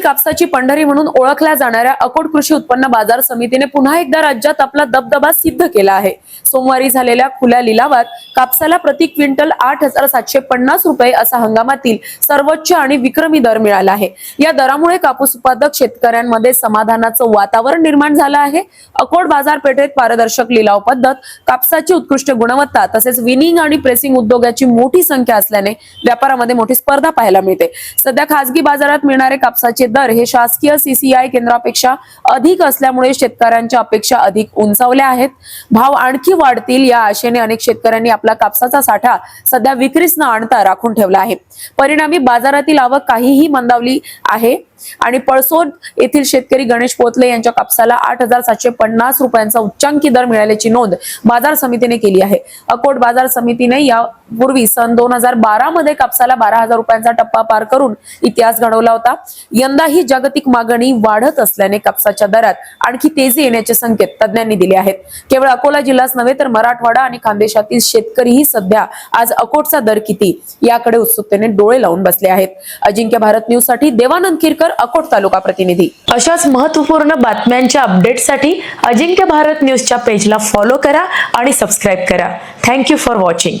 कापसाची पंढरी म्हणून ओळखल्या जाणाऱ्या अकोट कृषी उत्पन्न बाजार समितीने पुन्हा एकदा राज्यात आपला दबदबा सिद्ध केला आहे. सोमवारी झालेल्या खुल्या लिलावात कापसाला प्रति क्विंटल आठ हजार सातशे पन्नास रुपये असा हंगामातील सर्वोच्च आणि विक्रमी दर मिळाला आहे. या दरामुळे कापूस उत्पादक शेतकऱ्यांमध्ये समाधानाचं वातावरण निर्माण झालं आहे. अकोट बाजारपेठेत पारदर्शक लिलाव पद्धत कापसाची उत्कृष्ट गुणवत्ता तसेच विनिंग आणि प्रेसिंग उद्योगाची मोठी संख्या असल्याने व्यापारामध्ये मोठी स्पर्धा पाहायला मिळते. सध्या खासगी बाजारात मिळणारे कापसाचे दर हे शासकीय सीसीआय केंद्रापेक्षा अधिक असल्यामुळे शेतकऱ्यांच्या अपेक्षा अधिक उंचावल्या आहेत. भाव आणखी वाढतील या आशेने अनेक शेतकऱ्यांनी आपला कापसाचा साठा सध्या विक्रीस न आणता राखून ठेवला आहे. परिणामी बाजारातील आवक काहीही मंदावली आहे. आणि पळसोद येथील शेतकरी गणेश पोतले यांच्या कापसाला आठ हजार सातशे पन्नास रुपयांचा उच्चांकी दर मिळाल्याची नोंद बाजार समितीने केली आहे. अकोट बाजार समितीने यापूर्वी सन दोन हजार बारा मध्ये कापसाला बारा हजार रुपयांचा टप्पा पार करून इतिहास घडवला होता. यंदाही जागतिक मागणी वाढत असल्याने कापसाच्या दरात आणखी तेजी येण्याचे संकेत तज्ज्ञांनी दिले आहेत. केवळ अकोला जिल्हाच नव्हे तर मराठवाडा आणि खानदेशातील शेतकरीही सध्या आज अकोटचा दर किती याकडे उत्सुकतेने डोळे लावून बसले आहेत. अजिंक्य भारत न्यूजसाठी देवानंद किरकर अकोट तालुका प्रतिनिधी. अशाच महत्त्वपूर्ण बातम्यांच्या अपडेटसाठी अजिंक्य भारत न्यूजच्या पेजला फॉलो करा आणि सबस्क्राईब करा. Thank you for watching